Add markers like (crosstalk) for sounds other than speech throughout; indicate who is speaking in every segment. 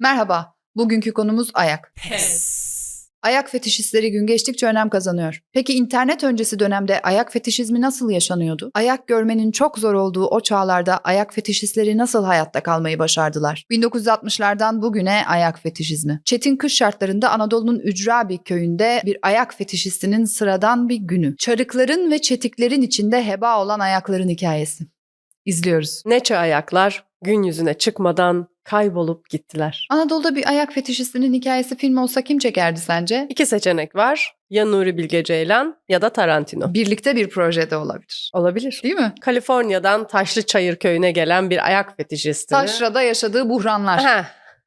Speaker 1: Merhaba, bugünkü konumuz ayak.
Speaker 2: Pes.
Speaker 1: Ayak fetişistleri gün geçtikçe önem kazanıyor. Peki internet öncesi dönemde ayak fetişizmi nasıl yaşanıyordu? Ayak görmenin çok zor olduğu o çağlarda ayak fetişistleri nasıl hayatta kalmayı başardılar? 1960'lardan bugüne ayak fetişizmi. Çetin kış şartlarında Anadolu'nun ücra bir köyünde bir ayak fetişistinin sıradan bir günü. Çarıkların ve çetiklerin içinde heba olan ayakların hikayesi. İzliyoruz.
Speaker 2: Neçe ayaklar gün yüzüne çıkmadan kaybolup gittiler.
Speaker 1: Anadolu'da bir ayak fetişistinin hikayesi film olsa kim çekerdi sence?
Speaker 2: İki seçenek var. Ya Nuri Bilge Ceylan ya da Tarantino.
Speaker 1: Birlikte bir projede olabilir.
Speaker 2: Olabilir.
Speaker 1: Değil mi?
Speaker 2: Kaliforniya'dan Taşlıçayır köyüne gelen bir ayak fetişistini.
Speaker 1: Taşra'da yaşadığı buhranlar.
Speaker 2: Heh,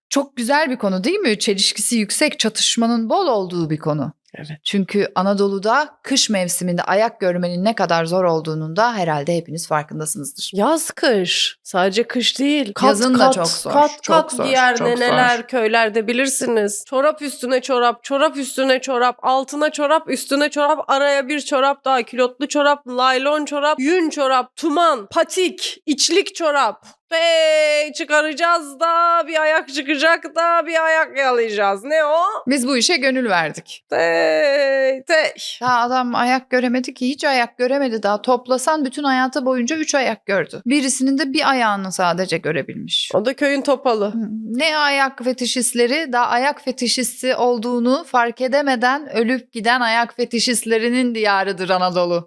Speaker 1: Çok güzel bir konu değil mi? Çelişkisi yüksek, çatışmanın bol olduğu bir konu.
Speaker 2: Evet.
Speaker 1: Çünkü Anadolu'da kış mevsiminde ayak görmenin ne kadar zor olduğunun da herhalde hepiniz farkındasınızdır.
Speaker 2: Yaz kış. Sadece kış değil. Kat
Speaker 1: Yazın da
Speaker 2: kat,
Speaker 1: çok zor,
Speaker 2: Kat
Speaker 1: çok
Speaker 2: kat
Speaker 1: zor,
Speaker 2: giyer
Speaker 1: çok
Speaker 2: neneler
Speaker 1: zor.
Speaker 2: köylerde bilirsiniz. Çorap üstüne çorap, çorap üstüne çorap, altına çorap, üstüne çorap, araya bir çorap daha, kilotlu çorap, laylon çorap, yün çorap, tuman, patik, içlik çorap. Hey, çıkaracağız da bir ayak çıkacak da bir ayak yalayacağız. Ne o?
Speaker 1: Biz bu işe gönül verdik.
Speaker 2: Hey, hey.
Speaker 1: Daha adam ayak göremedi ki hiç ayak göremedi daha. Toplasan bütün hayatı boyunca üç ayak gördü. Birisinin de bir ayağını sadece görebilmiş.
Speaker 2: O da köyün topalı.
Speaker 1: Ne ayak fetişistleri daha ayak fetişisti olduğunu fark edemeden ölüp giden ayak fetişistlerinin diyarıdır Anadolu.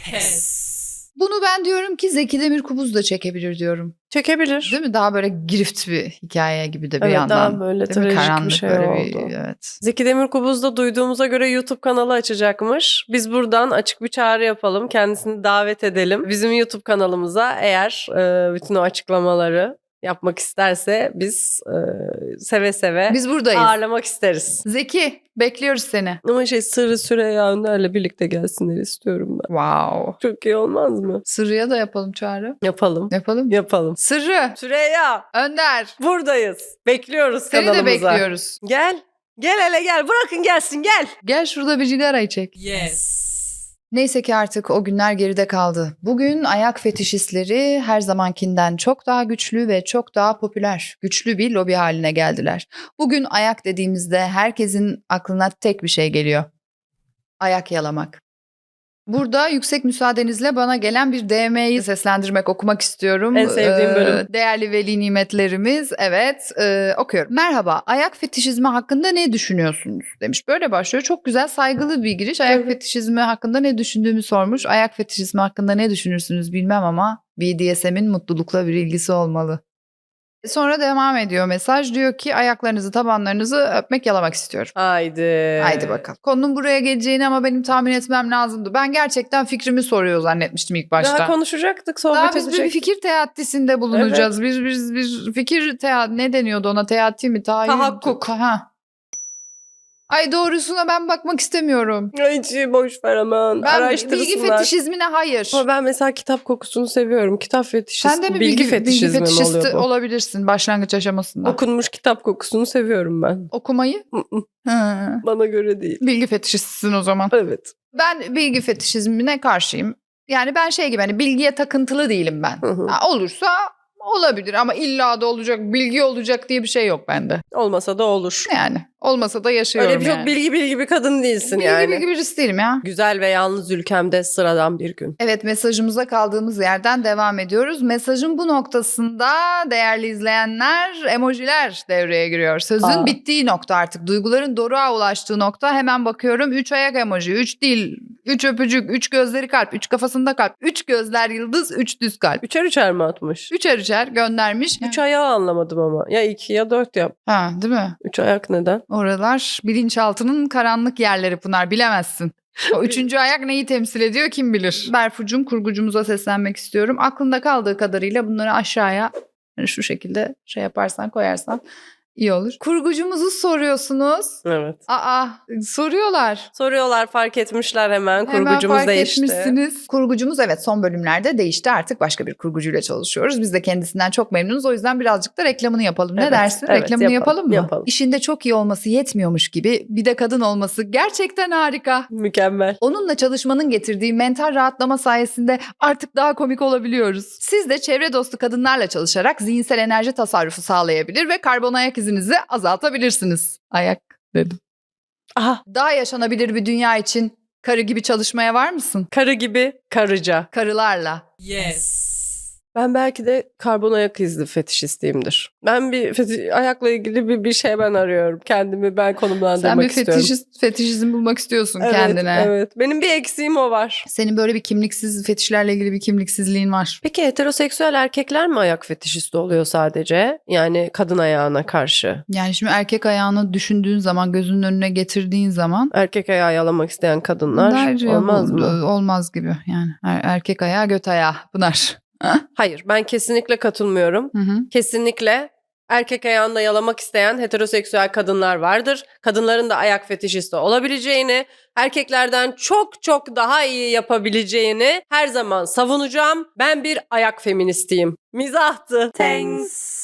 Speaker 1: Bunu ben diyorum ki Zeki Demirkubuz da çekebilir diyorum.
Speaker 2: Çekebilir.
Speaker 1: Değil mi? Daha böyle girift bir hikaye gibi de bir
Speaker 2: Evet,
Speaker 1: yandan.
Speaker 2: daha böyle
Speaker 1: Değil
Speaker 2: trajik bir
Speaker 1: Karanlık
Speaker 2: şey
Speaker 1: böyle
Speaker 2: oldu.
Speaker 1: bir evet.
Speaker 2: Zeki Demirkubuz'da duyduğumuza göre YouTube kanalı açacakmış. Biz buradan açık bir çağrı yapalım. Kendisini davet edelim. Bizim YouTube kanalımıza eğer e, bütün o açıklamaları yapmak isterse biz e, seve seve
Speaker 1: Biz buradayız.
Speaker 2: ağırlamak isteriz.
Speaker 1: Zeki bekliyoruz seni.
Speaker 2: Ama şey Sırrı Süreyya Önder'le birlikte gelsinler istiyorum ben.
Speaker 1: Wow.
Speaker 2: Çok iyi olmaz mı?
Speaker 1: Sırrı'ya da yapalım çağrı.
Speaker 2: Yapalım.
Speaker 1: Yapalım?
Speaker 2: Yapalım.
Speaker 1: Sırrı,
Speaker 2: Süreyya
Speaker 1: Önder.
Speaker 2: buradayız. Bekliyoruz
Speaker 1: Seni
Speaker 2: kanalımıza.
Speaker 1: de bekliyoruz.
Speaker 2: Gel. Gel hele gel. Bırakın gelsin gel.
Speaker 1: Gel şurada bir cigarayı çek.
Speaker 3: Yes.
Speaker 1: Neyse ki artık o günler geride kaldı. Bugün ayak fetişistleri her zamankinden çok daha güçlü ve çok daha popüler, güçlü bir lobi haline geldiler. Bugün ayak dediğimizde herkesin aklına tek bir şey geliyor. Ayak yalamak. Burada yüksek müsaadenizle bana gelen bir DM'yi seslendirmek, okumak istiyorum.
Speaker 2: En sevdiğim
Speaker 1: Ee,
Speaker 2: bölüm.
Speaker 1: Değerli veli nimetlerimiz, evet e, okuyorum. Merhaba, ayak fetişizmi hakkında ne düşünüyorsunuz? Demiş. Böyle başlıyor. Çok güzel, saygılı bir giriş. Ayak
Speaker 2: Evet.
Speaker 1: fetişizmi hakkında ne düşündüğümü sormuş. Ayak fetişizmi hakkında ne düşünürsünüz bilmem ama BDSM'in mutlulukla bir ilgisi olmalı. Sonra devam ediyor mesaj. Diyor ki ayaklarınızı, tabanlarınızı öpmek, yalamak istiyorum.
Speaker 2: Haydi.
Speaker 1: Haydi bakalım. Konunun buraya geleceğini ama benim tahmin etmem lazımdı. Ben gerçekten fikrimi soruyor zannetmiştim ilk başta.
Speaker 2: Daha konuşacaktık, sohbet
Speaker 1: Daha biz bir
Speaker 2: edecektik.
Speaker 1: fikir teatisinde bulunacağız. Biz biz bir fikir teat ne deniyordu ona teati mi? Tahayyül-
Speaker 2: Tahakkuk.
Speaker 1: Ha. Ay doğrusuna ben bakmak istemiyorum.
Speaker 2: Hiç boş ver aman.
Speaker 1: Ben
Speaker 2: Araştırsınlar.
Speaker 1: bilgi fetişizmine hayır.
Speaker 2: Ama ben mesela kitap kokusunu seviyorum. Kitap fetişisti.
Speaker 1: Sen de mi
Speaker 2: bilgi,
Speaker 1: bilgi,
Speaker 2: fetişizmi
Speaker 1: bilgi fetişisti
Speaker 2: oluyor bu?
Speaker 1: olabilirsin başlangıç aşamasında.
Speaker 2: Okunmuş kitap kokusunu seviyorum ben.
Speaker 1: Okumayı? Hı.
Speaker 2: Bana göre değil.
Speaker 1: Bilgi fetişistisin o zaman.
Speaker 2: Evet.
Speaker 1: Ben bilgi fetişizmine karşıyım. Yani ben şey gibi hani bilgiye takıntılı değilim ben.
Speaker 2: Hı hı.
Speaker 1: Ha, olursa olabilir ama illa da olacak, bilgi olacak diye bir şey yok bende.
Speaker 2: Olmasa da olur.
Speaker 1: Yani olmasa da yaşıyorum
Speaker 2: Öyle bir
Speaker 1: yani.
Speaker 2: çok bilgi bilgi bir kadın değilsin
Speaker 1: bilgi
Speaker 2: yani.
Speaker 1: bilgi birisi değilim ya.
Speaker 2: Güzel ve yalnız ülkemde sıradan bir gün.
Speaker 1: Evet mesajımıza kaldığımız yerden devam ediyoruz. Mesajın bu noktasında değerli izleyenler emojiler devreye giriyor. Sözün
Speaker 2: Aa.
Speaker 1: bittiği nokta artık. Duyguların doruğa ulaştığı nokta. Hemen bakıyorum. Üç ayak emoji, üç dil, üç öpücük, üç gözleri kalp, üç kafasında kalp, üç gözler yıldız, üç düz kalp.
Speaker 2: Üçer üçer mi atmış?
Speaker 1: Üçer üçer göndermiş.
Speaker 2: Üç ayağı anlamadım ama. Ya iki ya dört yap.
Speaker 1: Ha değil mi?
Speaker 2: Üç ayak neden?
Speaker 1: Oralar bilinçaltının karanlık yerleri Pınar bilemezsin. O (laughs) üçüncü ayak neyi temsil ediyor kim bilir. Berfucum kurgucumuza seslenmek istiyorum. Aklında kaldığı kadarıyla bunları aşağıya hani şu şekilde şey yaparsan koyarsan iyi olur. Kurgucumuzu soruyorsunuz.
Speaker 2: Evet.
Speaker 1: Aa soruyorlar.
Speaker 2: Soruyorlar fark etmişler hemen.
Speaker 1: Hemen
Speaker 2: Kurgucumuz
Speaker 1: fark
Speaker 2: değişti.
Speaker 1: etmişsiniz. Kurgucumuz evet son bölümlerde değişti. Artık başka bir kurgucuyla çalışıyoruz. Biz de kendisinden çok memnunuz. O yüzden birazcık da reklamını yapalım. Ne
Speaker 2: Evet,
Speaker 1: dersin?
Speaker 2: evet,
Speaker 1: reklamını
Speaker 2: yapalım,
Speaker 1: yapalım, mı?
Speaker 2: yapalım.
Speaker 1: İşinde çok iyi olması yetmiyormuş gibi bir de kadın olması gerçekten harika.
Speaker 2: Mükemmel.
Speaker 1: Onunla çalışmanın getirdiği mental rahatlama sayesinde artık daha komik olabiliyoruz. Siz de çevre dostu kadınlarla çalışarak zihinsel enerji tasarrufu sağlayabilir ve karbon ayak izi izinizi azaltabilirsiniz. Ayak dedim.
Speaker 2: Aha
Speaker 1: Daha yaşanabilir bir dünya için karı gibi çalışmaya var mısın?
Speaker 2: karı gibi karıca.
Speaker 1: Karılarla.
Speaker 3: Yes.
Speaker 2: Ben belki de karbon ayak izli fetişistiyimdir. Ben bir feti- ayakla ilgili bir, bir şey ben arıyorum. Kendimi ben konumlandırmak
Speaker 1: Sen bir
Speaker 2: istiyorum.
Speaker 1: fetişist, fetişizm bulmak istiyorsun
Speaker 2: Evet,
Speaker 1: kendine.
Speaker 2: Evet. Benim bir eksiğim o var.
Speaker 1: Senin böyle bir kimliksiz fetişlerle ilgili bir kimliksizliğin var.
Speaker 2: Peki heteroseksüel erkekler mi ayak fetişisti oluyor sadece? Yani kadın ayağına karşı.
Speaker 1: Yani şimdi erkek ayağını düşündüğün zaman, gözünün önüne getirdiğin zaman
Speaker 2: Erkek ayağı yalamak isteyen kadınlar
Speaker 1: bence
Speaker 2: olmaz mı?
Speaker 1: Olmaz gibi yani. Er- erkek ayağı, göt ayağı Pınar.
Speaker 2: Hayır ben kesinlikle katılmıyorum.
Speaker 1: Hı hı.
Speaker 2: Kesinlikle erkek ayağında yalamak isteyen heteroseksüel kadınlar vardır. Kadınların da ayak fetişisti olabileceğini, erkeklerden çok çok daha iyi yapabileceğini her zaman savunacağım. Ben bir ayak feministiyim. Mizahtı.
Speaker 3: Thanks.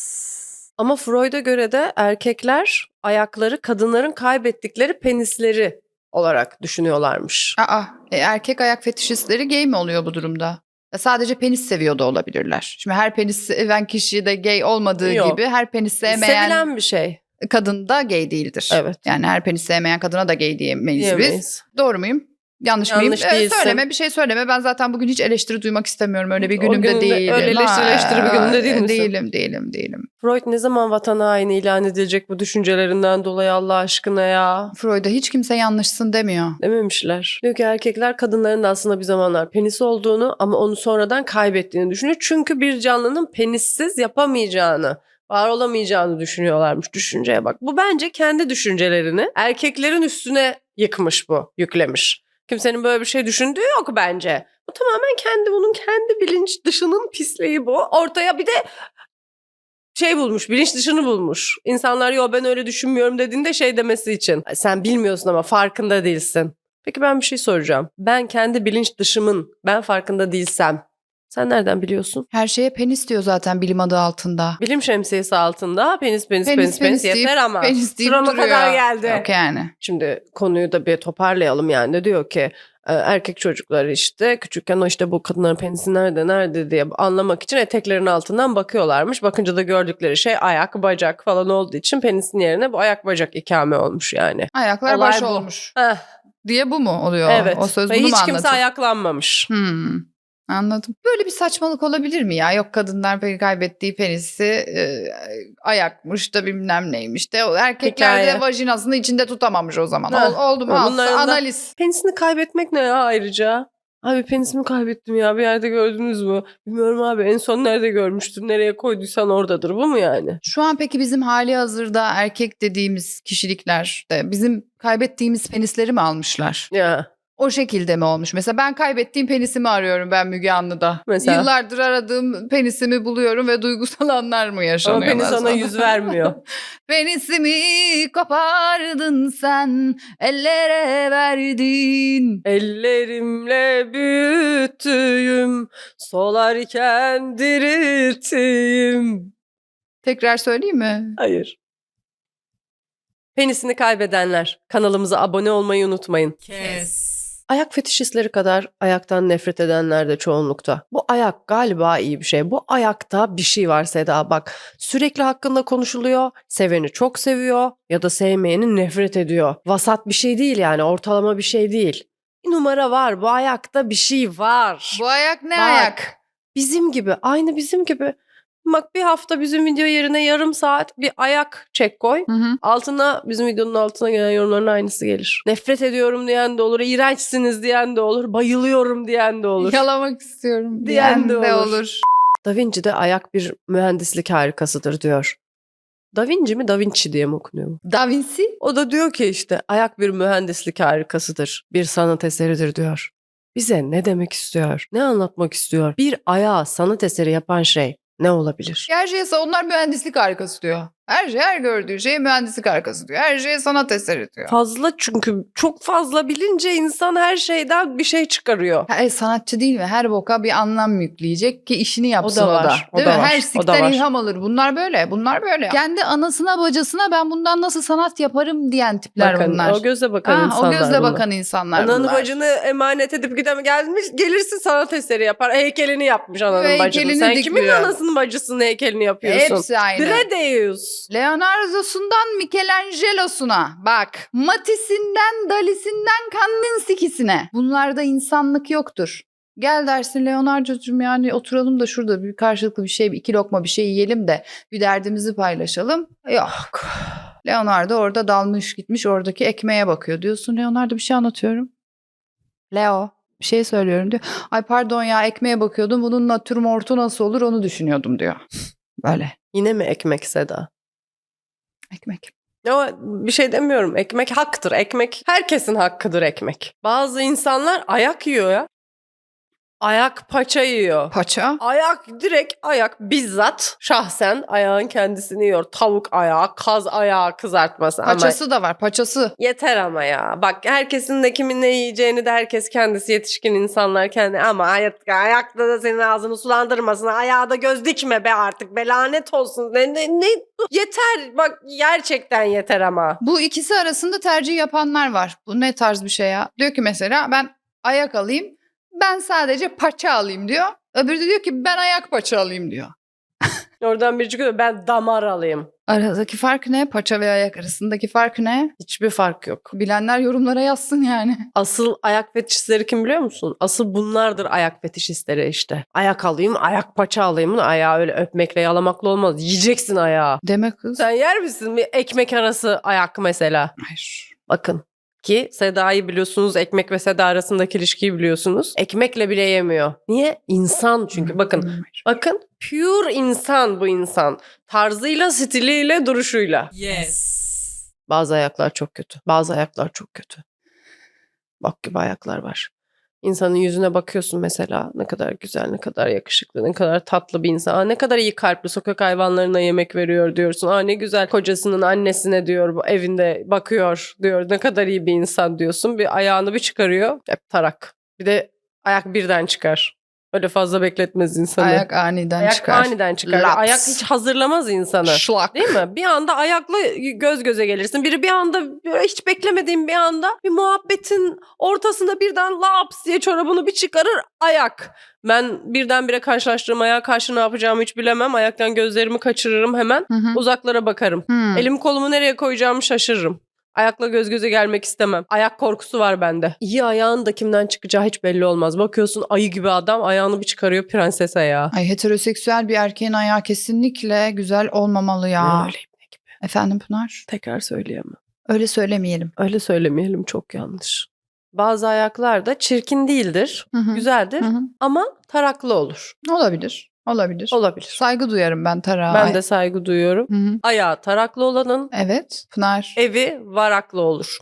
Speaker 2: Ama Freud'a göre de erkekler ayakları kadınların kaybettikleri penisleri olarak düşünüyorlarmış.
Speaker 1: Aa, e, erkek ayak fetişistleri gay mi oluyor bu durumda? Ya sadece penis seviyor da olabilirler. Şimdi her penis seven kişi de gay olmadığı
Speaker 2: Yok.
Speaker 1: gibi her penis sevmeyen
Speaker 2: Sevilen bir şey.
Speaker 1: kadın da gay değildir.
Speaker 2: Evet.
Speaker 1: Yani her penis sevmeyen kadına da gay diyemeyiz biz.
Speaker 2: Diyemeyiz.
Speaker 1: Doğru muyum? Yanlış,
Speaker 2: Yanlış
Speaker 1: mıyım? Ee,
Speaker 2: değilsin.
Speaker 1: söyleme bir şey söyleme. Ben zaten bugün hiç eleştiri duymak istemiyorum. Öyle bir günümde
Speaker 2: gününde-
Speaker 1: değilim.
Speaker 2: öyle eleştiri-
Speaker 1: Ha,
Speaker 2: eleştiri bir gününde değil misin?
Speaker 1: Değilim, değilim, değilim.
Speaker 2: Freud ne zaman vatan haini ilan edilecek bu düşüncelerinden dolayı Allah aşkına ya?
Speaker 1: Freud'a hiç kimse yanlışsın demiyor.
Speaker 2: Dememişler. Diyor ki erkekler kadınların da aslında bir zamanlar penis olduğunu ama onu sonradan kaybettiğini düşünüyor. Çünkü bir canlının penissiz yapamayacağını, var olamayacağını düşünüyorlarmış. Düşünceye bak. Bu bence kendi düşüncelerini erkeklerin üstüne yıkmış bu, yüklemiş. Kimsenin böyle bir şey düşündüğü yok bence. Bu tamamen kendi bunun kendi bilinç dışının pisliği bu. Ortaya bir de şey bulmuş, bilinç dışını bulmuş. İnsanlar yo ben öyle düşünmüyorum dediğinde şey demesi için. "Ay, Sen bilmiyorsun ama farkında değilsin. Peki ben bir şey soracağım. Ben kendi bilinç dışımın ben farkında değilsem sen nereden biliyorsun?
Speaker 1: Her şeye penis diyor zaten bilim adı altında.
Speaker 2: Bilim şemsiyesi altında penis penis penis penis,
Speaker 1: deyip-
Speaker 2: yeter ama.
Speaker 1: penis deyip
Speaker 2: Şurama
Speaker 1: duruyor.
Speaker 2: kadar geldi.
Speaker 1: Yok yani.
Speaker 2: Şimdi konuyu da bir toparlayalım yani. De diyor ki e, erkek çocukları işte küçükken o işte bu kadınların penisi nerede nerede diye anlamak için eteklerin altından bakıyorlarmış. Bakınca da gördükleri şey ayak bacak falan olduğu için penisin yerine bu ayak bacak ikame olmuş yani.
Speaker 1: Ayaklar
Speaker 2: Olay
Speaker 1: baş
Speaker 2: bu.
Speaker 1: olmuş.
Speaker 2: Heh,
Speaker 1: Diye bu mu oluyor?
Speaker 2: evet.
Speaker 1: O söz
Speaker 2: Ve
Speaker 1: bunu
Speaker 2: hiç
Speaker 1: mu
Speaker 2: kimse ayaklanmamış.
Speaker 1: Hmm, anladım. Böyle bir saçmalık olabilir mi ya? Yok kadınlar peki kaybettiği penisi e, ayakmış da bilmem neymiş de. Erkekler de
Speaker 2: Hikaye.
Speaker 1: vajinasını içinde tutamamış o zaman. Ol, oldu mu?
Speaker 2: Da-
Speaker 1: Analiz.
Speaker 2: Penisini kaybetmek ne ya ayrıca? Abi penisimi kaybettim ya bir yerde gördünüz mü? Bilmiyorum abi en son nerede görmüştün? Nereye koyduysan oradadır bu mu yani?
Speaker 1: Şu an peki bizim hali hazırda erkek dediğimiz kişilikler de bizim kaybettiğimiz penisleri mi almışlar?
Speaker 2: Ya
Speaker 1: O şekilde mi olmuş? Mesela ben kaybettiğim penisimi arıyorum ben Müge Anlı'da.
Speaker 2: Mesela?
Speaker 1: Yıllardır aradığım penisimi buluyorum ve duygusal anlar mı
Speaker 2: ama
Speaker 1: yaşanıyor?
Speaker 2: penis
Speaker 1: ondan
Speaker 2: sana
Speaker 1: sonra?
Speaker 2: yüz vermiyor. (laughs)
Speaker 1: Penisimi kopardın sen, ellere verdin.
Speaker 2: Ellerimle büyüttüğüm, solarken dirilttiğim.
Speaker 1: Tekrar söyleyeyim mi?
Speaker 2: Hayır. Penisini kaybedenler. Kanalımıza abone olmayı unutmayın.
Speaker 3: Kes.
Speaker 2: Ayak fetişistleri kadar ayaktan nefret edenler de çoğunlukta. Bu ayak galiba iyi bir şey. Bu ayakta bir şey var Seda bak. Sürekli hakkında konuşuluyor. Seveni çok seviyor ya da sevmeyeni nefret ediyor. Vasat bir şey değil yani ortalama bir şey değil. Bir numara var. Bu ayakta bir şey var.
Speaker 1: Bu ayak ne
Speaker 2: Bak.
Speaker 1: ayak?
Speaker 2: Bizim gibi. Aynı bizim gibi. Bak bir hafta bizim video yerine yarım saat bir ayak çek koy.
Speaker 1: Hı hı.
Speaker 2: Altına bizim videonun altına gelen yorumların aynısı gelir. Nefret ediyorum diyen de olur, iğrençsiniz diyen de olur, bayılıyorum diyen de olur.
Speaker 1: Yalamak istiyorum
Speaker 2: Diyen de
Speaker 1: de
Speaker 2: olur.
Speaker 1: olur.
Speaker 2: Da Vinci'de ayak bir mühendislik harikasıdır diyor. Da Vinci mi Da Vinci diye mi okunuyor? bu?
Speaker 1: Da Vinci
Speaker 2: O da diyor ki işte ayak bir mühendislik harikasıdır, bir sanat eseridir diyor. Bize ne demek istiyor? Ne anlatmak istiyor? Bir ayağı sanat eseri yapan şey ne olabilir?
Speaker 1: her şeye onlar mühendislik harikası diyor. Her şey her gördüğü şey mühendislik harikası diyor. Her şeye sanat eseri diyor.
Speaker 2: Fazla çünkü çok fazla bilince insan her şeyden bir şey çıkarıyor.
Speaker 1: Her sanatçı değil mi? Her boka bir anlam yükleyecek ki işini yapsın o da.
Speaker 2: var, o
Speaker 1: Değil
Speaker 2: da
Speaker 1: mi?
Speaker 2: var,
Speaker 1: Her
Speaker 2: o da
Speaker 1: sikten ilham alır. Bunlar böyle. Bunlar böyle. Kendi anasına bacasına ben bundan nasıl sanat yaparım diyen tipler
Speaker 2: Bakın,
Speaker 1: bunlar.
Speaker 2: O gözle bakan
Speaker 1: Ha,
Speaker 2: insanlar
Speaker 1: o gözle
Speaker 2: bunlar.
Speaker 1: bakan insanlar
Speaker 2: Ananı
Speaker 1: bunlar.
Speaker 2: bacını emanet edip gidem gelmiş gelirsin sanat eseri yapar. Heykelini yapmış ananın
Speaker 1: Heykelini
Speaker 2: bacının. Sen kimin
Speaker 1: dikliyor.
Speaker 2: anasının bacısının heykelini yapıyorsun?
Speaker 1: Hepsi aynı.
Speaker 2: Dredeus.
Speaker 1: Leonardo'sundan Michelangelo'suna bak. Matiss'inden Dalisi'nden Kandinski'sine. Bunlarda insanlık yoktur. Gel dersin Leonardo'cum yani oturalım da şurada bir karşılıklı bir şey, iki lokma bir şey yiyelim de bir derdimizi paylaşalım. Yok. Leonardo orada dalmış gitmiş oradaki ekmeğe bakıyor. Diyorsun Leonardo bir şey anlatıyorum. Leo bir şey söylüyorum diyor. Ay pardon ya ekmeğe bakıyordum. Bunun natürmortu nasıl olur onu düşünüyordum diyor. Böyle.
Speaker 2: Yine mi ekmek Seda?
Speaker 1: Ekmek.
Speaker 2: Ama bir şey demiyorum. Ekmek haktır. Ekmek herkesin hakkıdır ekmek. Bazı insanlar ayak yiyor ya. Ayak paça yiyor.
Speaker 1: Paça.
Speaker 2: Ayak direkt ayak bizzat şahsen ayağın kendisini yiyor. Tavuk ayağı, kaz ayağı kızartması. Ama
Speaker 1: Paçası da var. Paçası.
Speaker 2: yeter ama ya. Bak herkesin de kimin ne yiyeceğini de herkes kendisi yetişkin insanlar kendi. Ama ayak, ayakta da senin ağzını sulandırmasın. Ayağa da göz dikme be artık. Be lanet olsun. Ne, ne, ne? Yeter. Bak gerçekten yeter ama.
Speaker 1: Bu ikisi arasında tercih yapanlar var. Bu ne tarz bir şey ya? Diyor ki mesela ben ayak alayım. Ben sadece paça alayım diyor. Öbürü de diyor ki ben ayak paça alayım diyor. (laughs)
Speaker 2: Oradan biri çıkıyor ben damar alayım.
Speaker 1: Aradaki fark ne? Paça ve ayak arasındaki fark ne?
Speaker 2: Hiçbir fark yok.
Speaker 1: Bilenler yorumlara yazsın yani.
Speaker 2: Asıl ayak fetişistleri kim biliyor musun? Asıl bunlardır ayak fetişistleri işte. Ayak alayım, ayak paça alayım. Ayağı öyle öpmekle yalamakla olmaz. Yiyeceksin ayağı.
Speaker 1: Deme kız.
Speaker 2: Sen yer misin bir ekmek arası ayak mesela?
Speaker 1: Hayır.
Speaker 2: Bakın ki Seda'yı biliyorsunuz, ekmek ve Seda arasındaki ilişkiyi biliyorsunuz. Ekmekle bile yemiyor. Niye? İnsan çünkü. Bakın, bakın pure insan bu insan. Tarzıyla, stiliyle, duruşuyla.
Speaker 3: Yes.
Speaker 2: Bazı ayaklar çok kötü. Bazı ayaklar çok kötü. Bak gibi ayaklar var. İnsanın yüzüne bakıyorsun mesela ne kadar güzel, ne kadar yakışıklı, ne kadar tatlı bir insan. Aa, ne kadar iyi kalpli sokak hayvanlarına yemek veriyor diyorsun. Aa, ne güzel kocasının annesine diyor evinde bakıyor diyor. Ne kadar iyi bir insan diyorsun. Bir ayağını bir çıkarıyor. Hep tarak. Bir de ayak birden çıkar. Öyle fazla bekletmez insanı.
Speaker 1: Ayak aniden
Speaker 2: Ayak
Speaker 1: çıkar.
Speaker 2: aniden çıkar.
Speaker 1: Laps.
Speaker 2: Ayak hiç hazırlamaz insanı.
Speaker 1: Şlak.
Speaker 2: Değil mi? Bir anda ayakla göz göze gelirsin. Biri bir anda böyle hiç beklemediğin bir anda bir muhabbetin ortasında birden laps diye çorabını bir çıkarır ayak. Ben birdenbire karşılaştığım ayağa karşı ne yapacağımı hiç bilemem. Ayaktan gözlerimi kaçırırım hemen.
Speaker 1: Hı hı.
Speaker 2: Uzaklara bakarım.
Speaker 1: Hmm.
Speaker 2: Elimi kolumu nereye koyacağımı şaşırırım. Ayakla göz göze gelmek istemem. Ayak korkusu var bende. İyi ayağın da kimden çıkacağı hiç belli olmaz. Bakıyorsun ayı gibi adam ayağını bir çıkarıyor prenses ayağı.
Speaker 1: Ay heteroseksüel bir erkeğin ayağı kesinlikle güzel olmamalı ya.
Speaker 2: Öyle ne gibi.
Speaker 1: Efendim Pınar?
Speaker 2: Tekrar söyleyemem.
Speaker 1: Öyle söylemeyelim.
Speaker 2: Öyle söylemeyelim çok yanlış. Bazı ayaklar da çirkin değildir,
Speaker 1: Hı hı.
Speaker 2: güzeldir
Speaker 1: Hı hı.
Speaker 2: ama taraklı olur.
Speaker 1: Olabilir. Olabilir.
Speaker 2: Olabilir.
Speaker 1: Saygı duyarım ben tarağa.
Speaker 2: Ben de saygı duyuyorum.
Speaker 1: Hı hı.
Speaker 2: Ayağı taraklı olanın
Speaker 1: Evet. Pınar.
Speaker 2: evi varaklı olur.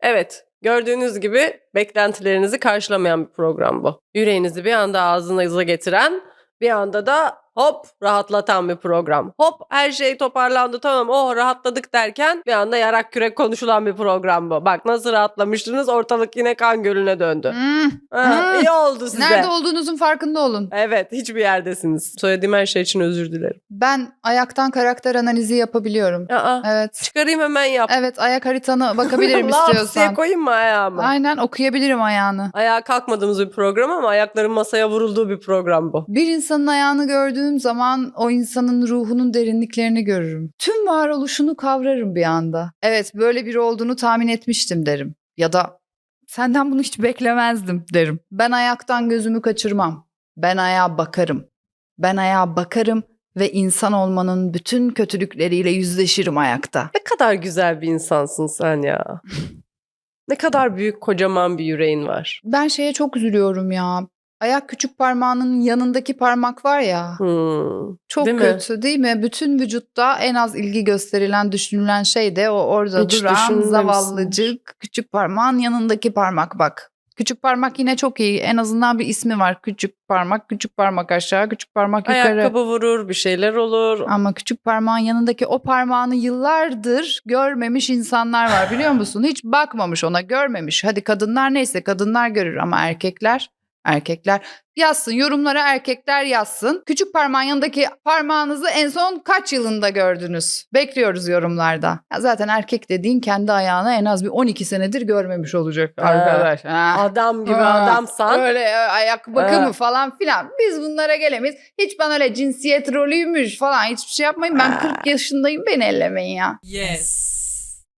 Speaker 2: evet, gördüğünüz gibi beklentilerinizi karşılamayan bir program bu. Yüreğinizi bir anda ağzınıza getiren, bir anda da hop rahatlatan bir program. Hop her şey toparlandı tamam oh rahatladık derken bir anda yarak kürek konuşulan bir program bu. Bak nasıl rahatlamıştınız ortalık yine kan gölüne döndü.
Speaker 1: Hmm.
Speaker 2: Ha,
Speaker 1: Hmm.
Speaker 2: iyi oldu size.
Speaker 1: Nerede olduğunuzun farkında olun.
Speaker 2: Evet hiçbir yerdesiniz. Söylediğim her şey için özür dilerim.
Speaker 1: Ben ayaktan karakter analizi yapabiliyorum.
Speaker 2: Aa,
Speaker 1: Evet.
Speaker 2: çıkarayım hemen yap.
Speaker 1: Evet ayak haritana (laughs) bakabilirim istiyorsan.
Speaker 2: koyayım mı ayağımı?
Speaker 1: Aynen okuyabilirim ayağını.
Speaker 2: Ayağa kalkmadığımız bir program ama ayakların masaya vurulduğu bir program bu.
Speaker 1: Bir insanın ayağını gördüğüm zaman o insanın ruhunun derinliklerini görürüm. Tüm varoluşunu kavrarım bir anda. Evet böyle biri olduğunu tahmin etmiştim derim. Ya da senden bunu hiç beklemezdim derim. Ben ayaktan gözümü kaçırmam. Ben ayağa bakarım. Ben ayağa bakarım ve insan olmanın bütün kötülükleriyle yüzleşirim ayakta.
Speaker 2: Ne kadar güzel bir insansın sen ya. (laughs) ne kadar büyük kocaman bir yüreğin var.
Speaker 1: Ben şeye çok üzülüyorum ya. Ayak küçük parmağının yanındaki parmak var ya.
Speaker 2: Hmm.
Speaker 1: Çok
Speaker 2: Değil mi?
Speaker 1: kötü değil mi? Bütün vücutta en az ilgi gösterilen, düşünülen şey de o orada
Speaker 2: Hiç
Speaker 1: duran zavallıcık küçük parmağın yanındaki parmak bak. Küçük parmak yine çok iyi. En azından bir ismi var. Küçük parmak, küçük parmak aşağı, küçük parmak yukarı.
Speaker 2: Ayakkabı vurur, bir şeyler olur.
Speaker 1: Ama küçük parmağın yanındaki o parmağını yıllardır görmemiş insanlar var biliyor musun? Hiç bakmamış ona, görmemiş. Hadi kadınlar neyse kadınlar görür ama erkekler Erkekler yazsın. Yorumlara erkekler yazsın. Küçük parmağın yanındaki parmağınızı en son kaç yılında gördünüz? Bekliyoruz yorumlarda. Ya zaten erkek dediğin kendi ayağını en az bir 12 senedir görmemiş olacak
Speaker 2: Ha.
Speaker 1: arkadaş. Ha.
Speaker 2: Adam gibi
Speaker 1: Ha,
Speaker 2: adamsan.
Speaker 1: Öyle e, ayak bakımı
Speaker 2: Ha.
Speaker 1: falan filan. Biz bunlara gelemeyiz. Hiç bana öyle cinsiyet rolüymüş falan hiçbir şey yapmayın. Ben
Speaker 2: Ha.
Speaker 1: 40 yaşındayım beni ellemeyin ya.
Speaker 3: Yes.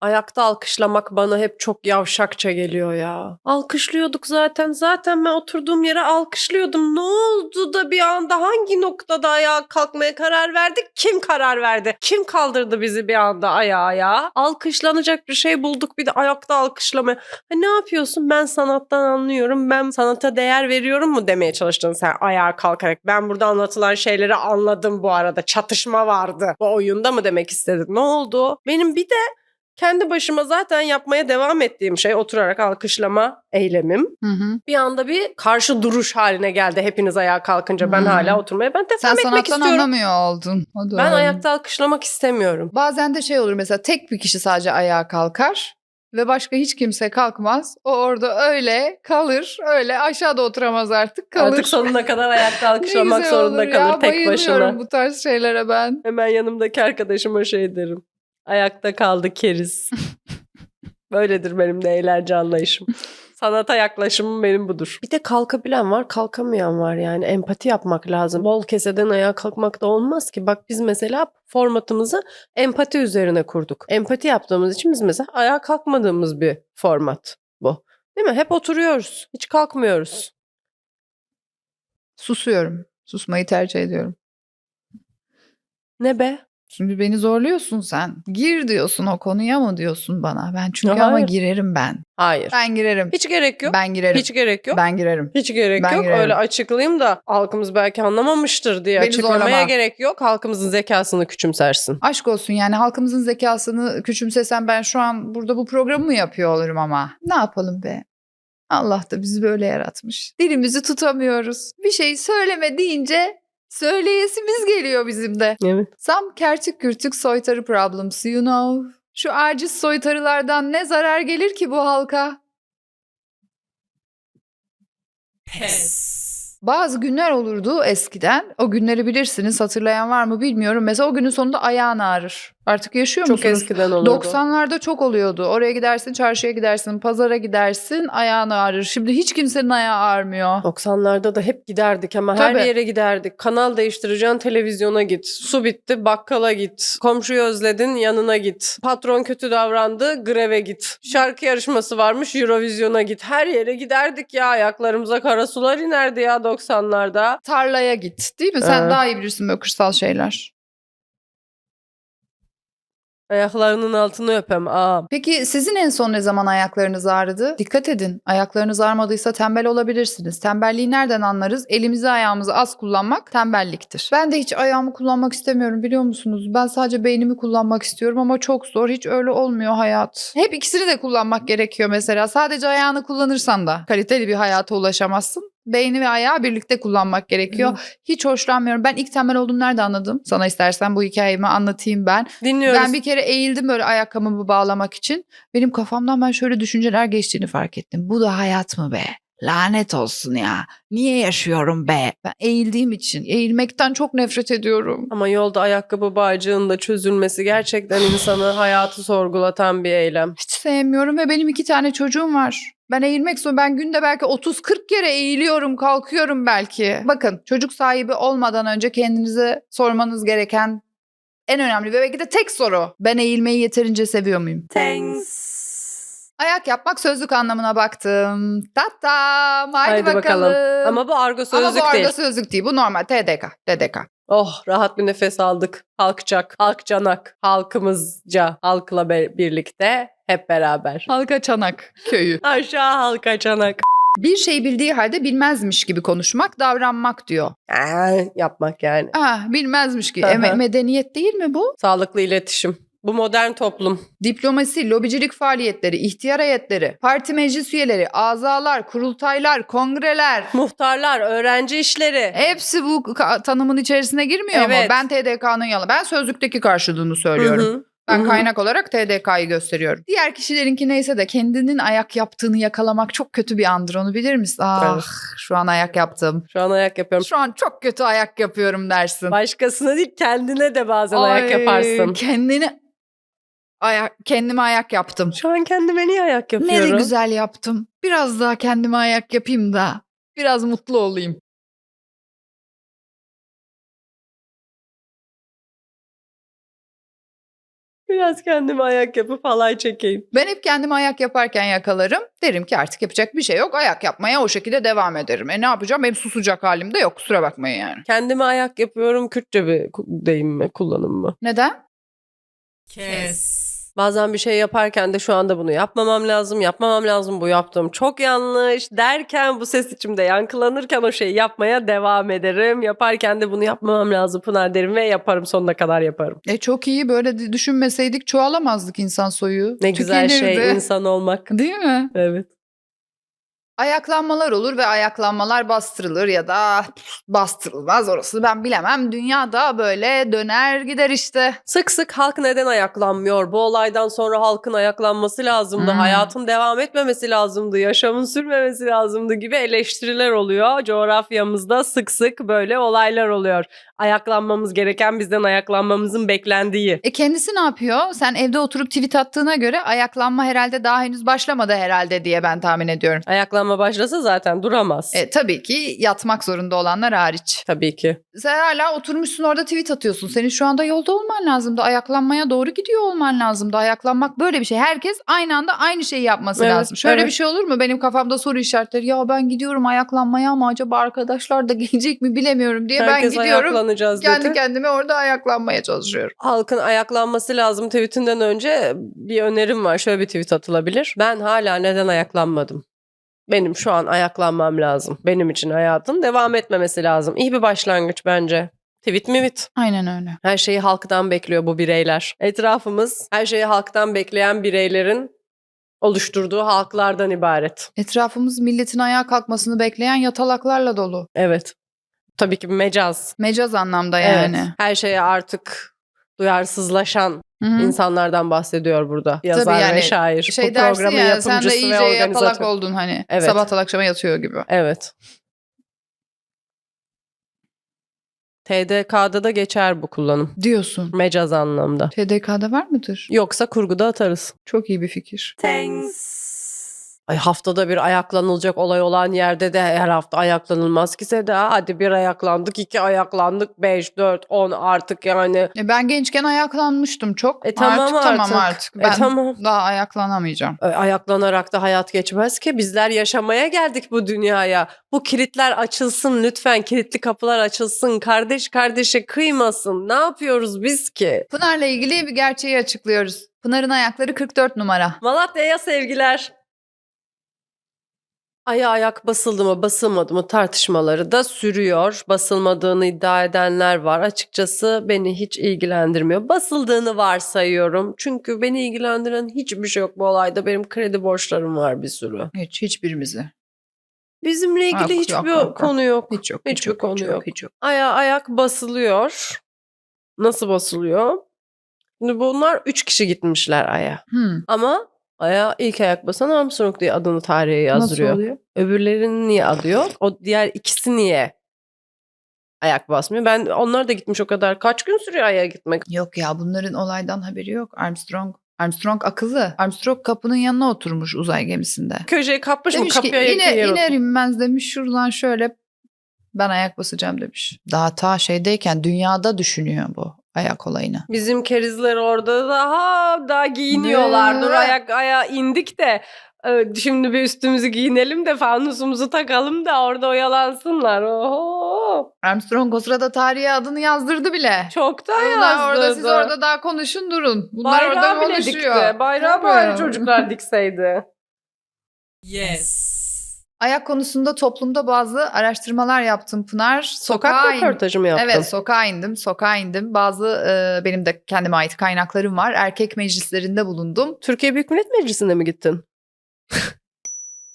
Speaker 2: Ayakta alkışlamak bana hep çok yavşakça geliyor ya. Alkışlıyorduk zaten. Zaten ben oturduğum yere alkışlıyordum. Ne oldu da bir anda hangi noktada ayağa kalkmaya karar verdik? Kim karar verdi? Kim kaldırdı bizi bir anda ayağa ya? Alkışlanacak bir şey bulduk bir de ayakta alkışlamaya. Ha, ne yapıyorsun? Ben sanattan anlıyorum. Ben sanata değer veriyorum mu demeye çalıştın sen ayağa kalkarak. Ben burada anlatılan şeyleri anladım bu arada. Çatışma vardı. Bu oyunda mı demek istedin? Ne oldu? Benim bir de kendi başıma zaten yapmaya devam ettiğim şey oturarak alkışlama eylemim.
Speaker 1: Hı hı.
Speaker 2: Bir anda bir karşı duruş haline geldi hepiniz ayağa kalkınca ben
Speaker 1: Hmm.
Speaker 2: hala oturmaya ben devam
Speaker 1: Sen
Speaker 2: etmek istiyorum.
Speaker 1: anlamıyor oldun. O
Speaker 2: Ben
Speaker 1: öyle.
Speaker 2: ayakta alkışlamak istemiyorum.
Speaker 1: Bazen de şey olur mesela tek bir kişi sadece ayağa kalkar ve başka hiç kimse kalkmaz. O orada öyle kalır. Öyle aşağıda oturamaz artık kalır.
Speaker 2: Artık sonuna kadar ayakta (laughs) alkışlamak zorunda kalır
Speaker 1: ya,
Speaker 2: tek
Speaker 1: bayılıyorum
Speaker 2: başına.
Speaker 1: bu tarz şeylere ben.
Speaker 2: Hemen yanımdaki arkadaşıma şey derim. Ayakta kaldı keriz. (laughs) Böyledir benim de eğlence anlayışım. Sanata yaklaşımım benim budur. Bir de kalkabilen var, kalkamayan var yani. Empati yapmak lazım. Bol keseden ayağa kalkmak da olmaz ki. Bak biz mesela formatımızı empati üzerine kurduk. Empati yaptığımız için biz mesela ayağa kalkmadığımız bir format bu. Değil mi? Hep oturuyoruz. Hiç kalkmıyoruz.
Speaker 1: Susuyorum. Susmayı tercih ediyorum.
Speaker 2: Ne be?
Speaker 1: Şimdi beni zorluyorsun sen. Gir diyorsun o konuya mı diyorsun bana? Ben çünkü ama
Speaker 2: Hayır.
Speaker 1: girerim ben.
Speaker 2: Hayır.
Speaker 1: Ben girerim.
Speaker 2: Hiç gerek yok.
Speaker 1: Ben girerim.
Speaker 2: Hiç gerek yok.
Speaker 1: Ben girerim.
Speaker 2: Hiç gerek
Speaker 1: Ben
Speaker 2: yok.
Speaker 1: girerim.
Speaker 2: Öyle açıklayayım da halkımız belki anlamamıştır diye
Speaker 1: Beni
Speaker 2: açıklamaya
Speaker 1: zorlama.
Speaker 2: gerek yok. Halkımızın zekasını küçümsersin.
Speaker 1: Aşk olsun yani halkımızın zekasını küçümsesem ben şu an burada bu programı mı yapıyor olurum ama. Ne yapalım be? Allah da bizi böyle yaratmış. Dilimizi tutamıyoruz. Bir şey söyleme deyince söyleyesimiz geliyor bizim de.
Speaker 2: Evet.
Speaker 1: Some kertik kürtük soytarı problems you know. Şu aciz soytarılardan ne zarar gelir ki bu halka?
Speaker 3: Pes.
Speaker 1: Bazı günler olurdu eskiden. O günleri bilirsiniz. Hatırlayan var mı bilmiyorum. Mesela o günün sonunda ayağın ağrır. Artık yaşıyor
Speaker 2: Çok
Speaker 1: musunuz?
Speaker 2: eskiden olurdu.
Speaker 1: 90'larda çok oluyordu. Oraya gidersin, çarşıya gidersin, pazara gidersin, ayağın ağrır. Şimdi hiç kimsenin ayağı ağrımıyor.
Speaker 2: 90'larda da hep giderdik ama her
Speaker 1: Tabii.
Speaker 2: yere giderdik. Kanal değiştireceksin televizyona git. Su bitti bakkala git. Komşuyu özledin yanına git. Patron kötü davrandı greve git. Şarkı yarışması varmış Eurovision'a git. Her yere giderdik ya ayaklarımıza kara sular inerdi ya 90'larda.
Speaker 1: Tarlaya git değil mi? Sen
Speaker 2: Evet.
Speaker 1: daha iyi bilirsin böyle kırsal şeyler.
Speaker 2: Ayaklarının altını öpem ağam.
Speaker 1: Peki sizin en son ne zaman ayaklarınız ağrıdı? Dikkat edin. Ayaklarınız ağrımadıysa tembel olabilirsiniz. Tembelliği nereden anlarız? Elimizi ayağımızı az kullanmak tembelliktir. Ben de hiç ayağımı kullanmak istemiyorum biliyor musunuz? Ben sadece beynimi kullanmak istiyorum ama çok zor. Hiç öyle olmuyor hayat. Hep ikisini de kullanmak gerekiyor mesela. Sadece ayağını kullanırsan da kaliteli bir hayata ulaşamazsın. Beyni ve ayağı birlikte kullanmak gerekiyor. Hiç hoşlanmıyorum. Ben ilk tembel olduğumu nerede anladım? Sana istersen bu hikayemi anlatayım ben.
Speaker 2: Dinliyoruz.
Speaker 1: Ben bir kere eğildim böyle ayakkabımı bağlamak için. Benim kafamdan ben şöyle düşünceler geçtiğini fark ettim. Bu da hayat mı be? Lanet olsun ya. Niye yaşıyorum be? Ben eğildiğim için. Eğilmekten çok nefret ediyorum.
Speaker 2: Ama yolda ayakkabı bağcığının da çözülmesi gerçekten insanı (sighs) hayatı sorgulatan bir eylem.
Speaker 1: Hiç sevmiyorum ve benim iki tane çocuğum var. Ben eğilmek zorunda. Ben günde belki 30-40 kere eğiliyorum, kalkıyorum belki. Bakın çocuk sahibi olmadan önce kendinize sormanız gereken en önemli ve belki de tek soru. Ben eğilmeyi yeterince seviyor muyum?
Speaker 3: Thanks.
Speaker 1: Ayak yapmak sözlük anlamına baktım. Tatam. Haydi,
Speaker 2: Haydi
Speaker 1: bakalım.
Speaker 2: bakalım. Ama bu argo
Speaker 1: Ama
Speaker 2: sözlük
Speaker 1: bu arada
Speaker 2: değil.
Speaker 1: sözlük değil. Bu normal TDK. TDK.
Speaker 2: Oh rahat bir nefes aldık. Halkçak, halkcanak, halkımızca, halkla birlikte hep beraber.
Speaker 1: Halka Çanak köyü. (laughs)
Speaker 2: Aşağı halkacanak.
Speaker 1: Bir şey bildiği halde bilmezmiş gibi konuşmak, davranmak diyor.
Speaker 2: Ee, yapmak yani.
Speaker 1: Ah bilmezmiş gibi. E, medeniyet değil mi bu?
Speaker 2: Sağlıklı iletişim. Bu modern toplum.
Speaker 1: Diplomasi, lobicilik faaliyetleri, ihtiyar heyetleri, parti meclis üyeleri, azalar, kurultaylar, kongreler.
Speaker 2: Muhtarlar, öğrenci işleri.
Speaker 1: Hepsi bu ka- tanımın içerisine girmiyor mu?
Speaker 2: Evet.
Speaker 1: Ben TDK'nın yalan. Ben sözlükteki karşılığını söylüyorum.
Speaker 2: Hı hı.
Speaker 1: Ben
Speaker 2: Hı
Speaker 1: kaynak olarak TDK'yı gösteriyorum. Diğer kişilerinki neyse de kendinin ayak yaptığını yakalamak çok kötü bir andır onu bilir misin? Ah
Speaker 2: Evet.
Speaker 1: şu an ayak yaptım.
Speaker 2: Şu an ayak yapıyorum.
Speaker 1: Şu an çok kötü ayak yapıyorum dersin.
Speaker 2: Başkasına değil kendine de bazen ayak
Speaker 1: Ay,
Speaker 2: yaparsın.
Speaker 1: Kendini ayak kendime ayak yaptım.
Speaker 2: Şu an kendime niye ayak yapıyorum?
Speaker 1: Ne de güzel yaptım. Biraz daha kendime ayak yapayım da biraz mutlu olayım.
Speaker 2: Biraz kendime ayak yapıp halay çekeyim.
Speaker 1: Ben hep kendime ayak yaparken yakalarım. Derim ki artık yapacak bir şey yok. Ayak yapmaya o şekilde devam ederim. E ne yapacağım? Benim susacak halim de yok. Kusura bakmayın yani.
Speaker 2: Kendime ayak yapıyorum Kürtçe bir deyim mi, kullanım mı?
Speaker 1: Neden?
Speaker 3: Kes.
Speaker 2: Bazen bir şey yaparken de şu anda bunu yapmamam lazım, yapmamam lazım, bu yaptığım çok yanlış derken bu ses içimde yankılanırken o şeyi yapmaya devam ederim. Yaparken de bunu yapmamam lazım Pınar derim ve yaparım sonuna kadar yaparım.
Speaker 1: E çok iyi böyle düşünmeseydik çoğalamazdık insan soyu.
Speaker 2: Ne güzel şey insan olmak.
Speaker 1: Değil mi?
Speaker 2: Evet.
Speaker 1: Ayaklanmalar olur ve ayaklanmalar bastırılır ya da bastırılmaz orası ben bilemem. Dünyada böyle döner gider işte.
Speaker 2: Sık sık halk neden ayaklanmıyor? Bu olaydan sonra halkın ayaklanması lazımdı.
Speaker 1: Hmm.
Speaker 2: Hayatın devam etmemesi lazımdı. Yaşamın sürmemesi lazımdı gibi eleştiriler oluyor. Coğrafyamızda sık sık böyle olaylar oluyor. Ayaklanmamız gereken bizden ayaklanmamızın beklendiği.
Speaker 1: E kendisi ne yapıyor? Sen evde oturup tweet attığına göre ayaklanma herhalde daha henüz başlamadı herhalde diye ben tahmin ediyorum.
Speaker 2: Ayaklanma başlasa zaten duramaz.
Speaker 1: E tabii ki yatmak zorunda olanlar hariç.
Speaker 2: Tabii ki.
Speaker 1: Sen hala oturmuşsun orada tweet atıyorsun. Senin şu anda yolda olman lazımdı. Ayaklanmaya doğru gidiyor olman lazımdı. Ayaklanmak böyle bir şey. Herkes aynı anda aynı şeyi yapması
Speaker 2: Evet,
Speaker 1: lazım. Şöyle
Speaker 2: evet.
Speaker 1: bir şey olur mu? Benim kafamda soru işaretleri. Ya ben gidiyorum ayaklanmaya ama acaba arkadaşlar da (laughs) gelecek mi bilemiyorum diye ben
Speaker 2: Herkes
Speaker 1: gidiyorum.
Speaker 2: Ayaklanacağız
Speaker 1: Kendi
Speaker 2: dedi.
Speaker 1: kendime orada ayaklanmaya çalışıyorum.
Speaker 2: Halkın ayaklanması lazım tweetinden önce bir önerim var. Şöyle bir tweet atılabilir. Ben hala neden ayaklanmadım? Benim şu an ayaklanmam lazım. Benim için hayatın devam etmemesi lazım. İyi bir başlangıç bence. Tweet mi bit?
Speaker 1: Aynen öyle.
Speaker 2: Her şeyi halktan bekliyor bu bireyler. Etrafımız her şeyi halktan bekleyen bireylerin oluşturduğu halklardan ibaret.
Speaker 1: Etrafımız milletin ayağa kalkmasını bekleyen yatalaklarla dolu.
Speaker 2: Evet. Tabii ki mecaz.
Speaker 1: Mecaz anlamda yani.
Speaker 2: Evet. Her şeye artık duyarsızlaşan
Speaker 1: Hı hı.
Speaker 2: insanlardan bahsediyor burada. Yazar
Speaker 1: yani
Speaker 2: ve şair.
Speaker 1: Şey
Speaker 2: Bu programın
Speaker 1: ya sen de iyice yapalak oldun hani.
Speaker 2: Evet.
Speaker 1: Sabahtan akşama yatıyor gibi.
Speaker 2: Evet. TDK'da da geçer bu kullanım.
Speaker 1: Diyorsun.
Speaker 2: Mecaz anlamda.
Speaker 1: TDK'da var mıdır?
Speaker 2: Yoksa kurguda atarız.
Speaker 1: Çok iyi bir fikir.
Speaker 3: Thanks.
Speaker 2: Ay haftada bir ayaklanılacak olay olan yerde de her hafta ayaklanılmaz ki Seda. Hadi bir ayaklandık, iki ayaklandık, beş, dört, on artık yani.
Speaker 1: E ben gençken ayaklanmıştım çok.
Speaker 2: E tamam
Speaker 1: artık. Tamam
Speaker 2: artık.
Speaker 1: artık.
Speaker 2: E
Speaker 1: Ben
Speaker 2: tamam.
Speaker 1: daha ayaklanamayacağım.
Speaker 2: Ay, Ayaklanarak da hayat geçmez ki. Bizler yaşamaya geldik bu dünyaya. Bu kilitler açılsın lütfen. Kilitli kapılar açılsın. Kardeş kardeşe kıymasın. Ne yapıyoruz biz ki?
Speaker 1: Pınar'la ilgili bir gerçeği açıklıyoruz. Pınar'ın ayakları 44 numara.
Speaker 2: Malatya'ya sevgiler. Aya ayak basıldı mı basılmadı mı tartışmaları da sürüyor. Basılmadığını iddia edenler var. Açıkçası beni hiç ilgilendirmiyor. Basıldığını varsayıyorum. Çünkü beni ilgilendiren hiçbir şey yok bu olayda. Benim kredi borçlarım var bir sürü.
Speaker 1: Hiç hiçbirimizi.
Speaker 2: Bizimle ilgili
Speaker 1: Yok,
Speaker 2: hiçbir
Speaker 1: yok,
Speaker 2: konu yok.
Speaker 1: Hiç yok.
Speaker 2: Hiçbir konu
Speaker 1: hiç
Speaker 2: yok.
Speaker 1: Hiç yok.
Speaker 2: Aya ayak basılıyor. Nasıl basılıyor? Şimdi bunlar üç kişi gitmişler aya.
Speaker 1: Hmm.
Speaker 2: Ama aya ilk ayak basan Armstrong diye adını tarihe yazdırıyor.
Speaker 1: Nasıl oluyor?
Speaker 2: Öbürlerinin niye adı yok? O diğer ikisi niye ayak basmıyor? Ben onlar da gitmiş o kadar. Kaç gün sürüyor aya gitmek?
Speaker 1: Yok ya bunların olaydan haberi yok. Armstrong Armstrong akıllı. Armstrong kapının yanına oturmuş uzay gemisinde.
Speaker 2: Köşeyi kapmış mı?
Speaker 1: Demiş ki
Speaker 2: Kapıya yakın
Speaker 1: iner, inmez demiş şuradan şöyle ben ayak basacağım demiş. Daha ta şeydeyken dünyada düşünüyor bu ayak olayını.
Speaker 2: Bizim kerizler orada daha daha giyiniyorlar. Dur ayak aya indik de e, şimdi bir üstümüzü giyinelim de fanusumuzu takalım da orada oyalansınlar. Oho.
Speaker 1: Armstrong o sırada tarihe adını yazdırdı bile.
Speaker 2: Çoktan
Speaker 1: Bunlar
Speaker 2: yazdırdı.
Speaker 1: orada siz orada daha konuşun durun. Bunlar
Speaker 2: Bayrağı
Speaker 1: orada
Speaker 2: bile
Speaker 1: konuşuyor.
Speaker 2: dikti. Bayrağı bari çocuklar dikseydi.
Speaker 3: Yes.
Speaker 1: Ayak konusunda toplumda bazı araştırmalar yaptım Pınar.
Speaker 2: Sokak
Speaker 1: Sokağa in-
Speaker 2: röportajı mı yaptın?
Speaker 1: Evet sokağa indim sokağa indim. Bazı e, benim de kendime ait kaynaklarım var. Erkek meclislerinde bulundum.
Speaker 2: Türkiye Büyük Millet Meclisi'ne mi gittin?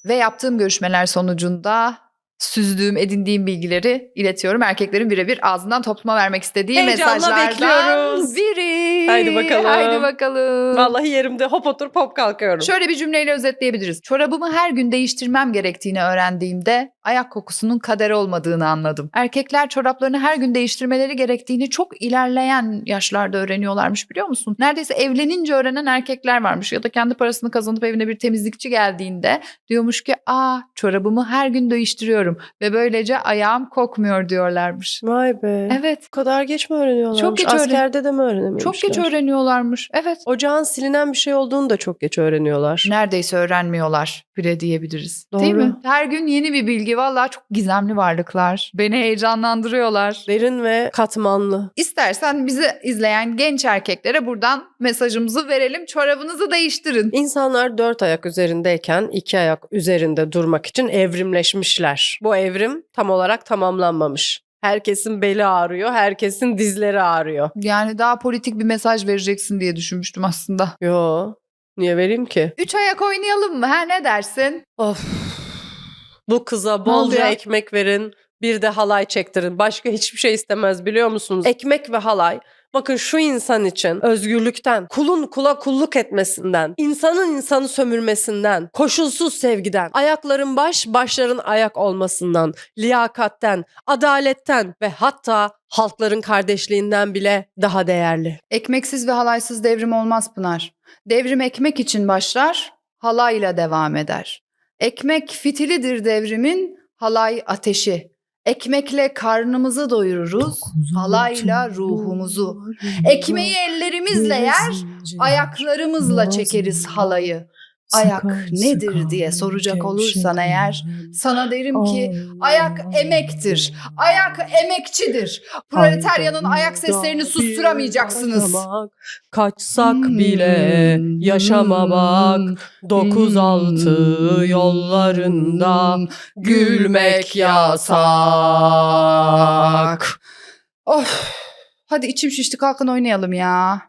Speaker 1: Ve yaptığım görüşmeler sonucunda süzdüğüm, edindiğim bilgileri iletiyorum. Erkeklerin birebir ağzından topluma vermek istediği
Speaker 2: Heyecanla
Speaker 1: mesajlardan
Speaker 2: bekliyoruz.
Speaker 1: biri.
Speaker 2: Haydi bakalım.
Speaker 1: Haydi bakalım.
Speaker 2: Vallahi yerimde hop otur hop kalkıyorum.
Speaker 1: Şöyle bir cümleyle özetleyebiliriz. Çorabımı her gün değiştirmem gerektiğini öğrendiğimde ayak kokusunun kader olmadığını anladım. Erkekler çoraplarını her gün değiştirmeleri gerektiğini çok ilerleyen yaşlarda öğreniyorlarmış biliyor musun? Neredeyse evlenince öğrenen erkekler varmış ya da kendi parasını kazanıp evine bir temizlikçi geldiğinde diyormuş ki aa çorabımı her gün değiştiriyorum ve böylece ayağım kokmuyor diyorlarmış.
Speaker 2: Vay be.
Speaker 1: Evet.
Speaker 2: Bu kadar geç mi öğreniyorlar?
Speaker 1: Çok geç
Speaker 2: Askerde de mi öğrenememişler?
Speaker 1: Çok geç öğreniyorlarmış. Evet.
Speaker 2: Ocağın silinen bir şey olduğunu da çok geç öğreniyorlar.
Speaker 1: Neredeyse öğrenmiyorlar bile diyebiliriz. Değil
Speaker 2: Doğru.
Speaker 1: mi? Her gün yeni bir bilgi. Vallahi çok gizemli varlıklar. Beni heyecanlandırıyorlar.
Speaker 2: Derin ve katmanlı.
Speaker 1: İstersen bizi izleyen genç erkeklere buradan mesajımızı verelim. Çorabınızı değiştirin.
Speaker 2: İnsanlar dört ayak üzerindeyken iki ayak üzerinde durmak için evrimleşmişler. Bu evrim tam olarak tamamlanmamış. Herkesin beli ağrıyor, herkesin dizleri ağrıyor.
Speaker 1: Yani daha politik bir mesaj vereceksin diye düşünmüştüm aslında.
Speaker 2: Yo, niye vereyim ki?
Speaker 1: Üç ayak oynayalım mı? Ha ne dersin?
Speaker 2: Of. Bu kıza bolca ekmek verin, bir de halay çektirin. Başka hiçbir şey istemez biliyor musunuz? Ekmek ve halay. Bakın şu insan için özgürlükten, kulun kula kulluk etmesinden, insanın insanı sömürmesinden, koşulsuz sevgiden, ayakların baş, başların ayak olmasından, liyakatten, adaletten ve hatta halkların kardeşliğinden bile daha değerli.
Speaker 1: Ekmeksiz ve halaysız devrim olmaz Pınar. Devrim ekmek için başlar, halayla devam eder. Ekmek fitilidir devrimin, halay ateşi. Ekmekle karnımızı doyururuz, halayla ruhumuzu. Ekmeği ellerimizle yer, ayaklarımızla çekeriz halayı. Ayak nedir diye soracak olursan eğer, sana derim ki ayak emektir, ayak emekçidir. Proletaryanın ayak seslerini susturamayacaksınız.
Speaker 2: Kaçsak
Speaker 1: Hmm.
Speaker 2: bile yaşamamak.
Speaker 1: Hmm.
Speaker 2: 9-6 yollarında gülmek yasak.
Speaker 1: Of. Hadi içim şişti kalkın oynayalım ya.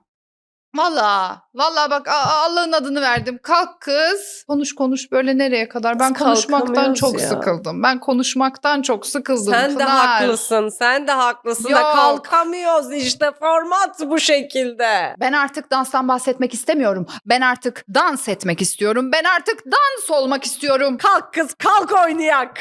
Speaker 1: Valla, valla bak Allah'ın adını verdim. Kalk kız. Konuş konuş böyle nereye kadar? Ben
Speaker 2: Biz
Speaker 1: konuşmaktan çok
Speaker 2: ya.
Speaker 1: sıkıldım. Ben konuşmaktan çok sıkıldım.
Speaker 2: Sen de
Speaker 1: Pınar.
Speaker 2: haklısın, sen de haklısın da
Speaker 1: Yok.
Speaker 2: kalkamıyoruz işte format bu şekilde.
Speaker 1: Ben artık danstan bahsetmek istemiyorum. Ben artık dans etmek istiyorum. Ben artık dans olmak istiyorum.
Speaker 2: Kalk kız kalk oynayak.